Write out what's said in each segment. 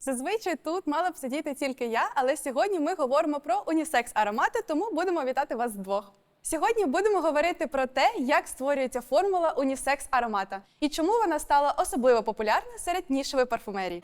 Зазвичай тут мала б сидіти тільки я, але сьогодні ми говоримо про унісекс аромати, тому будемо вітати вас двох. Сьогодні будемо говорити про те, як створюється формула унісекс аромата і чому вона стала особливо популярна серед нішевої парфумерії.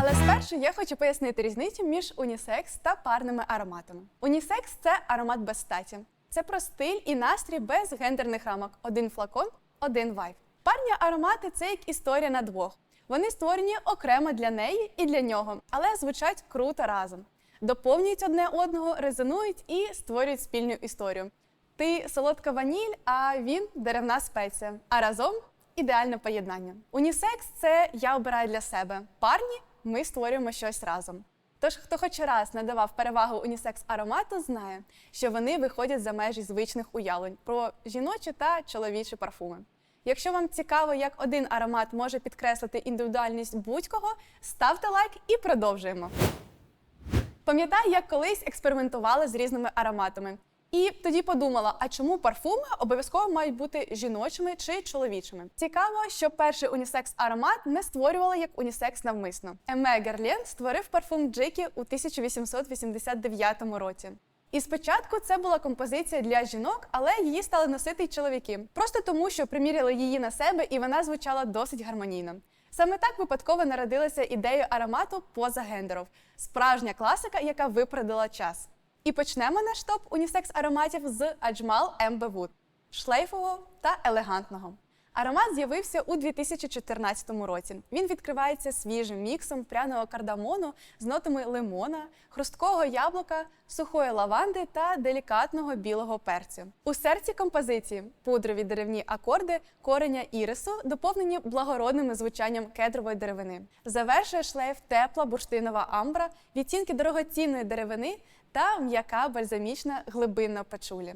Але спершу я хочу пояснити різницю між унісекс та парними ароматами. Унісекс це аромат без статі. Це про стиль і настрій без гендерних рамок. Один флакон, один вайб. Парні аромати це як історія на двох. Вони створені окремо для неї і для нього, але звучать круто разом. Доповнюють одне одного, резонують і створюють спільну історію. Ти солодка ваніль, а він деревна спеція. А разом ідеальне поєднання. Унісекс це я обираю для себе. Парні ми створюємо щось разом. Тож, хто хоч раз надавав перевагу унісекс аромату, знає, що вони виходять за межі звичних уявлень про жіночі та чоловічі парфуми. Якщо вам цікаво, як один аромат може підкреслити індивідуальність будь-кого, ставте лайк і продовжуємо. Пам'ятаю, як колись експериментувала з різними ароматами. І тоді подумала: а чому парфуми обов'язково мають бути жіночими чи чоловічими? Цікаво, що перший унісекс аромат не створювала як унісекс навмисно. Еме Герлен створив парфум Джекі у 1889 році. І спочатку це була композиція для жінок, але її стали носити й чоловіки, просто тому, що приміряли її на себе, і вона звучала досить гармонійно. Саме так випадково народилася ідея аромату поза гендеров, справжня класика, яка випередила час. І почнемо наш топ унісекс ароматів з Аджмал Вуд – шлейфового та елегантного. Аромат з'явився у 2014 році. Він відкривається свіжим міксом пряного кардамону з нотами лимона, хрусткого яблука, сухої лаванди та делікатного білого перцю. У серці композиції пудрові деревні акорди кореня ірису, доповнені благородним звучанням кедрової деревини. Завершує шлейф тепла бурштинова амбра, відтінки дорогоцінної деревини та м'яка бальзамічна глибинна пачулі.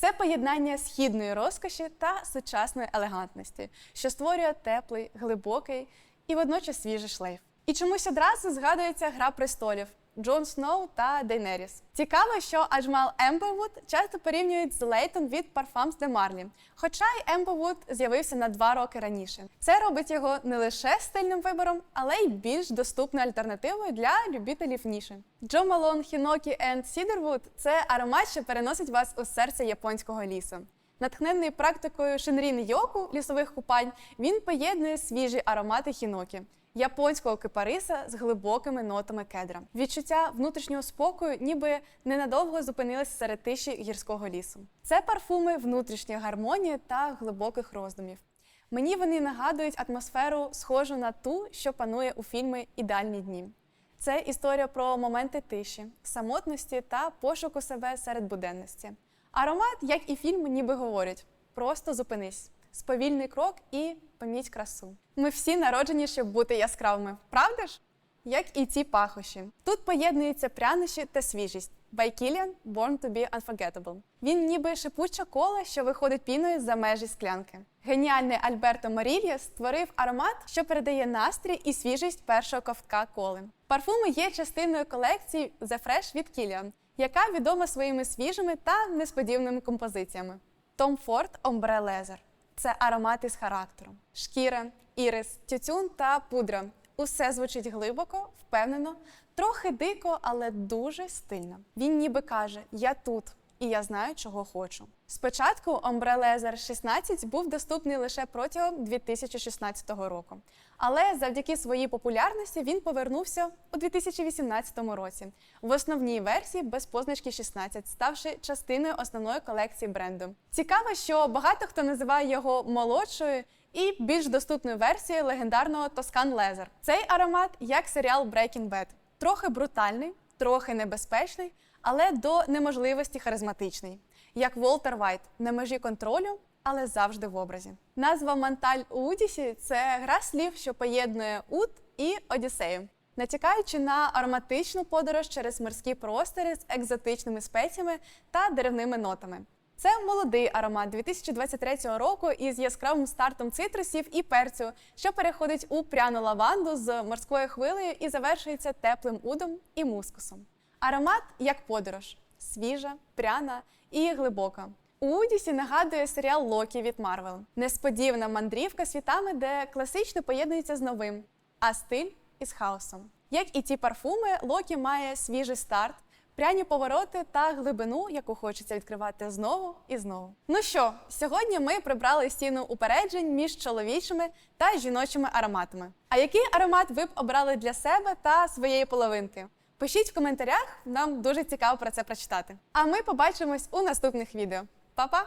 Це поєднання східної розкоші та сучасної елегантності, що створює теплий, глибокий і водночас свіжий шлейф. І чомусь одразу згадується гра престолів Джон Сноу та Дейнеріс. Цікаво, що Аджмал Ембервуд часто порівнюють з Лейтон від Parfums de Marly, хоча й Ембервуд з'явився на два роки раніше. Це робить його не лише стильним вибором, але й більш доступною альтернативою для любителів ніші. Джо Малон, Хінокі енд Сідервуд це аромат, що переносить вас у серце японського лісу. Натхнений практикою Шинрін Йоку лісових купань, він поєднує свіжі аромати хінокі, японського кипариса з глибокими нотами кедра. Відчуття внутрішнього спокою, ніби ненадовго зупинилися серед тиші гірського лісу. Це парфуми внутрішньої гармонії та глибоких роздумів. Мені вони нагадують атмосферу, схожу на ту, що панує у фільмі Ідеальні дні. Це історія про моменти тиші, самотності та пошуку себе серед буденності. Аромат, як і фільм, ніби говорять: просто зупинись, сповільний крок і поміть красу. Ми всі народжені, щоб бути яскравими, правда ж? Як і ці пахощі. Тут поєднуються прянощі та свіжість. By Kilian Born to be Unforgettable. Він ніби шипуча кола, що виходить піною за межі склянки. Геніальний Альберто Морілья створив аромат, що передає настрій і свіжість першого ковтка коли. Парфуми є частиною колекції The Fresh від Kilian, яка відома своїми свіжими та несподіваними композиціями. Tom Ford Ombre Leather – це аромати з характером, шкіра, ірис, тютюн та пудра. Усе звучить глибоко, впевнено, трохи дико, але дуже стильно. Він ніби каже: Я тут. І я знаю, чого хочу. Спочатку Ombre Leather 16 був доступний лише протягом 2016 року. Але завдяки своїй популярності він повернувся у 2018 році в основній версії без позначки 16, ставши частиною основної колекції бренду. Цікаво, що багато хто називає його молодшою і більш доступною версією легендарного Toscan Leather. Цей аромат як серіал Breaking Bad. трохи брутальний, трохи небезпечний, але до неможливості харизматичний. Як Волтер Вайт на межі контролю, але завжди в образі. Назва Манталь у Удісі це гра слів, що поєднує Ут і Одіссею. Натякаючи на ароматичну подорож через морські простори з екзотичними спеціями та деревними нотами. Це молодий аромат 2023 року із яскравим стартом цитрусів і перцю, що переходить у пряну лаванду з морською хвилею і завершується теплим удом і мускусом. Аромат як подорож свіжа, пряна і глибока. Удісі нагадує серіал Локі від Марвел. Несподівана мандрівка світами, де класично поєднується з новим, а стиль із хаосом. Як і ті парфуми, Локі має свіжий старт, пряні повороти та глибину, яку хочеться відкривати знову і знову. Ну що, сьогодні ми прибрали стіну упереджень між чоловічими та жіночими ароматами. А який аромат ви б обрали для себе та своєї половинки? Пишіть в коментарях, нам дуже цікаво про це прочитати. А ми побачимось у наступних відео. Па-па!